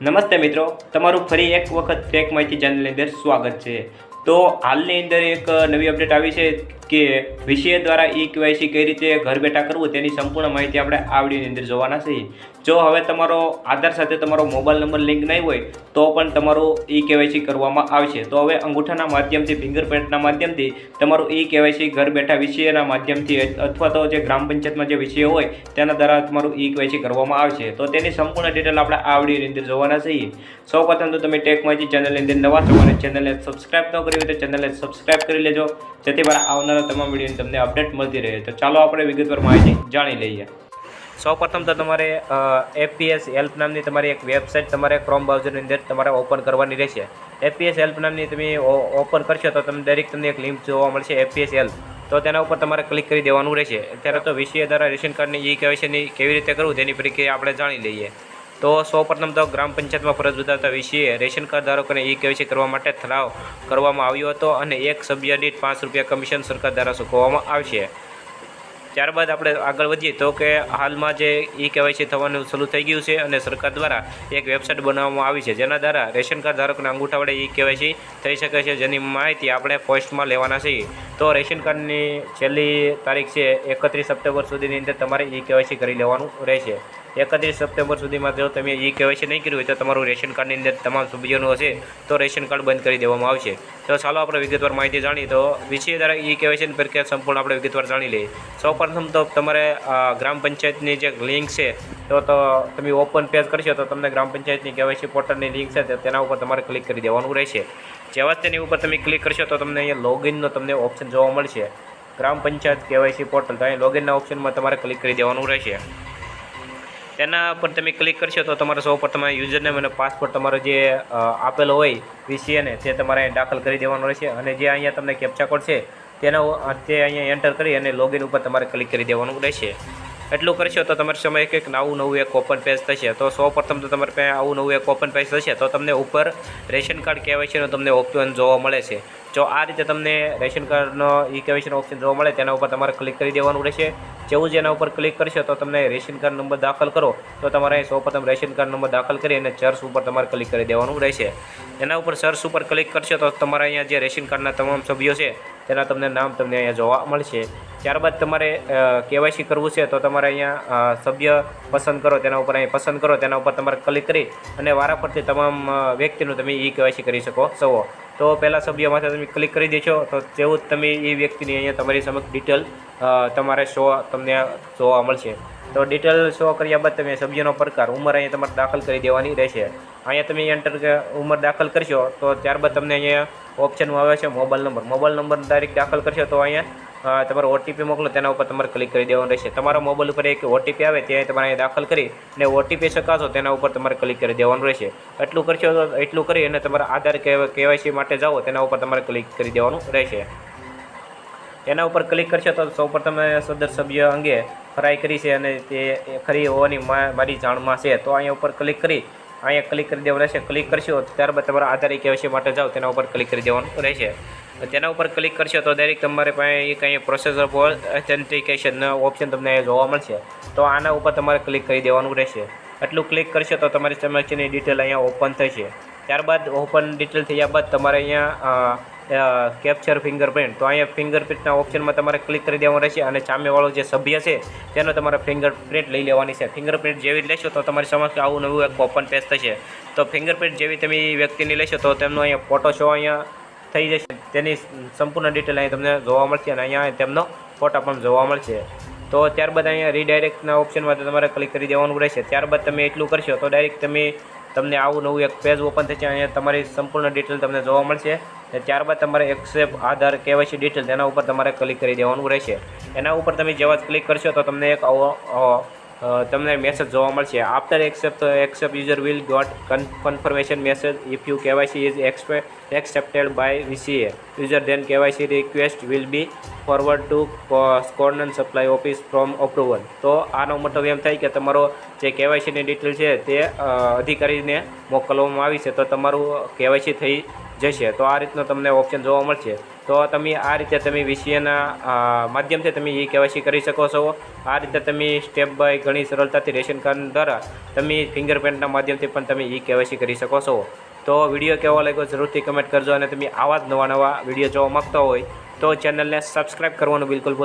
નમસ્તે મિત્રો તમારું ફરી એક વખત ટેક માહિતી ચેનલની અંદર સ્વાગત છે. તો હાલની અંદર એક નવી અપડેટ આવી છે કે વિષય દ્વારા ઈ કેવાયસી કઈ રીતે ઘર બેઠા કરવું તેની સંપૂર્ણ માહિતી આપણે આ વિડીયોની અંદર જોવાના છીએ જો હવે તમારો આધાર સાથે તમારો મોબાઈલ નંબર લિંક નહીં હોય, તો પણ તમારું ઈ કેવાયસી કરવામાં આવશે. તો હવે અંગૂઠાના માધ્યમથી, ફિંગરપ્રિન્ટના માધ્યમથી તમારું ઈ કેવાયસી ઘર બેઠા વિષયના માધ્યમથી અથવા તો જે ગ્રામ પંચાયતમાં જે વિષય હોય, તેના દ્વારા તમારું ઈ કેવાયસી કરવામાં આવશે. તો તેની સંપૂર્ણ ડિટેલ આપણે આ વિડીયોની અંદર જોવાના છીએ. સૌપ્રથમ તો તમે ટેક માહિતી ચેનલની અંદર નવા છો અને ચેનલને સબસ્ક્રાઈબ ન કરી હોય તો ચેનલને સબસ્ક્રાઇબ કરી લેજો. જેથી મારા આવનારા તમામ વિડીયોની તમને અપડેટ મળતી રહે. તો ચાલો આપણે વિગતવાર માહિતી જાણી લઈએ. સૌપ્રથમ તો તમારે એફપીએસ હેલ્પ નામની તમારી એક વેબસાઇટ તમારે ક્રોમ બ્રાઉઝરની અંદર તમારે ઓપન કરવાની રહેશે. એફપીએસ હેલ્પ નામની તમે ઓપન કરશો તો તમને દરેક તમને એક લિંક જોવા મળશે એફપીએસ હેલ્પ તો તેના ઉપર તમારે ક્લિક કરી દેવાનું રહેશે. અત્યારે તો વિષય દ્વારા રેશન કાર્ડની ઈ કેવાયસીની કેવી રીતે કરવું તેની પ્રક્રિયા આપણે જાણી લઈએ. તો સૌપ્રથમ તો ગ્રામ પંચાયતમાં ફરજ બજાવતા વિષયે રેશન કાર્ડ ધારકોને ઈ કેવાયસી કરવા માટે ઠરાવ કરવામાં આવ્યો હતો અને એક સભ્ય દીઠ પાંચ રૂપિયા કમિશન સરકાર દ્વારા ચૂકવવામાં આવશે. ત્યારબાદ આપણે આગળ વધીએ તો કે હાલમાં જે ઈ કેવાયસી થવાનું શરૂ થઈ ગયું છે અને સરકાર દ્વારા એક વેબસાઇટ બનાવવામાં આવી છે. જેના દ્વારા રેશન કાર્ડ ધારકોના અંગૂઠા વડે ઈ કેવાયસી થઈ શકે છે જેની માહિતી આપણે પોસ્ટમાં લેવાના છીએ તો રેશન કાર્ડની છેલ્લી તારીખ છે એકત્રીસ સપ્ટેમ્બર સુધીની અંદર તમારે ઈ કેવાયસી કરી લેવાનું રહેશે. એકત્રીસ સપ્ટેમ્બર સુધીમાં જો તમે ઈ કેવાયસી નહીં કર્યું હોય તો તમારું રેશન કાર્ડની અંદર તમામ સુવિધાનો હશે, તો રેશન કાર્ડ બંધ કરી દેવામાં આવશે. તો ચાલો આપણે વિગતવાર માહિતી જાણીએ. તો વિષય દ્વારા ઈ કેવાયસીની પ્રક્રિયા સંપૂર્ણ આપણે વિગતવાર જાણી લઈએ. સૌપ્રથમ તો તમારે ગ્રામ પંચાયતની જે લિંક છે, તો તો તમે ઓપન પેજ કરશો તો તમને ગ્રામ પંચાયતની કેવાયસી પોર્ટલની લિંક છે તેના ઉપર તમારે ક્લિક કરી દેવાનું રહેશે. જેવા જ તેની ઉપર તમે ક્લિક કરશો તો તમને અહીંયા લોગિનનો તમને ઓપ્શન જોવા મળશે. ગ્રામ પંચાયત કેવાયસી પોર્ટલ તો અહીં લોગિનના ઓપ્શનમાં તમારે ક્લિક કરી દેવાનું રહેશે. તેના પર તમે ક્લિક કરશો તો તમારે સૌ પ્રથમ યુઝરનેમ અને પાસપોર્ટ તમારો જે આપેલો હોય વીસીએને તે તમારે અહીં દાખલ કરી દેવાનો રહેશે. અને જે અહીંયા તમને કેપ્ચા કોડ છે, તેનો તે અહીંયા એન્ટર કરી અને લોગિન ઉપર તમારે ક્લિક કરી દેવાનું રહેશે. એટલું કરશો તો તમારી સમય એક એક નવું નવું એક ઓપન પેજ થશે. તો સૌ પ્રથમ તો તમારે પાસે આવું નવું એક ઓપન પેજ થશે તો તમને ઉપર રેશન કાર્ડ કેવાયસીનો તમને ઓપ્શન જોવા મળે છે. જો આ રીતે તમને રેશન કાર્ડનો ઈ કેવાયસીનો ઓપ્શન જોવા મળે તેના ઉપર તમારે ક્લિક કરી દેવાનું રહેશે. જેવું જ એના ઉપર ક્લિક કરશો તો તમને રેશન કાર્ડ નંબર દાખલ કરો. તો તમારે સૌપ્રથમ રેશન કાર્ડ નંબર દાખલ કરી અને ચર્ચ ઉપર તમારે ક્લિક કરી દેવાનું રહેશે. એના ઉપર સર્ચ ઉપર ક્લિક કરશો તો તમારા અહીંયા જે રેશન કાર્ડના તમામ સભ્યો છે, તેના તમને નામ તમને અહીંયા જોવા મળશે. ત્યારબાદ તમારે કેવાયસી કરવું છે તો તમારે અહીંયા સભ્ય પસંદ કરો, તેના ઉપર અહીં પસંદ કરો, તેના ઉપર તમારે ક્લિક કરી અને વારાફરતી તમામ વ્યક્તિનું તમે ઈ કેવાયસી કરી શકો છો તો પહેલાં સભ્ય માથે તમે ક્લિક કરી દેશો, તો તેવું જ તમે એ વ્યક્તિની અહીંયા તમારી સમક્ષ ડિટેલ તમારે શો તમને જોવા મળશે. તો ડિટેલ શો કર્યા બાદ તમે સભ્યનો પ્રકાર ઉંમર અહીંયા તમારે દાખલ કરી દેવાની રહેશે. અહીંયા તમે એન્ટર ઉંમર દાખલ કરશો, તો ત્યારબાદ તમને અહીંયા ઓપ્શનમાં આવે છે મોબાઈલ નંબર મોબાઈલ નંબર તારીખ દાખલ કરશો તો અહીંયા તમારો ઓટીપી મોકલો, તેના ઉપર તમારે ક્લિક કરી દેવાનું રહેશે. તમારા મોબાઈલ ઉપર એક ઓટીપી આવે તે તમારે અહીંયા દાખલ કરી અને ઓટીપી શકાશો તેના ઉપર તમારે ક્લિક કરી દેવાનું રહેશે. એટલું કરશો તો, એટલું કરી અને તમારા આધાર કેવાયસી માટે જાઓ, તેના ઉપર તમારે ક્લિક કરી દેવાનું રહેશે. એના ઉપર ક્લિક કરશો તો સૌ પર તમે સદર સભ્ય અંગે ફરાઈ કરી છે અને તે ખરી હોવાની મારી જાણમાં છે. તો અહીંયા ઉપર ક્લિક કરી અહીંયા ક્લિક કરી દેવાનું રહેશે. ક્લિક કરશો ત્યારબાદ તમારા આધાર કેવાયસી માટે જાઓ, તેના ઉપર ક્લિક કરી દેવાનું રહેશે. તેના ઉપર ક્લિક કરશો તો દરેક તમારે પાસે એક અહીંયા ફોર ઓથેન્ટિકેશન ઓપ્શન તમને જોવા મળશે. તો આના ઉપર તમારે ક્લિક કરી દેવાનું રહેશે. એટલું ક્લિક કરશો તો તમારી સમક્ષની ડિટેલ અહીંયા ઓપન થશે. ત્યારબાદ ઓપન ડિટેલ થયા બાદ તમારે અહીંયા કેપ્ચર ફિંગરપ્રિન્ટ તો અહીંયા ફિંગરપ્રિન્ટના ઓપ્શનમાં તમારે ક્લિક કરી દેવાનું રહેશે અને સામેવાળો જે સભ્ય છે, તેનો તમારે ફિંગરપ્રિન્ટ લઈ લેવાની છે. ફિંગરપ્રિન્ટ જેવી લેશો તો તમારી સમક્ષ આવું નવું એક ઓપન પેજ થશે. તો ફિંગરપ્રિન્ટ જેવી તમે વ્યક્તિની લેશો તો તેમનો અહીંયા ફોટો શો અહીંયા થઈ જશે. તેની સંપૂર્ણ ડિટેલ અહીં તમને જોવા મળશે અને અહીંયા તેમનો ફોટા પણ જોવા મળશે. તો ત્યારબાદ અહીંયા રીડાયરેક્ટના ઓપ્શનમાં તમારે ક્લિક કરી દેવાનું રહેશે. ત્યારબાદ તમે એટલું કરશો તો ડાયરેક્ટ તમે તમને આવું નવું એક પેજ ઓપન થશે અહીંયા તમારી સંપૂર્ણ ડિટેલ તમને જોવા મળશે. અને ત્યારબાદ તમારે એક્સેપ આધાર કેવાયસી ડિટેલ તેના ઉપર તમારે ક્લિક કરી દેવાનું રહેશે. એના ઉપર તમે જેવા જ ક્લિક કરશો તો તમને એક આવો તમને મેસેજ જોવા મળશે. After accept accept user will got confirmation message if you KYC is accepted by VCA user then KYC request will be forward to to supply office from approval. તો આનો મતલબ એમ થાય કે તમારો જે કેવાયસીની ડિટેલ છે તે અધિકારીને મોકલવામાં આવી છે. તો તમારું કેવાયસી થઈ જશે, તો આ રીતનો તમને ઓપ્શન જોવા મળશે. તો તમે આ રીતે તમે વીસીએના માધ્યમથી તમે ઈ કેવાયસી કરી શકો છો, આ રીતે તમે સ્ટેપ બાય ઘણી સરળતાથી રેશન કાર્ડ દ્વારા તમે ફિંગરપ્રિન્ટના માધ્યમથી પણ તમે ઈ કેવાયસી કરી શકો છો. તો વીડિયો કેવો લાગ્યો જરૂરથી કમેન્ટ કરજો અને તમે આવા જ નવા નવા વીડિયો જોવા માગતા હોય તો ચેનલને સબસ્ક્રાઈબ કરવાનું બિલકુલ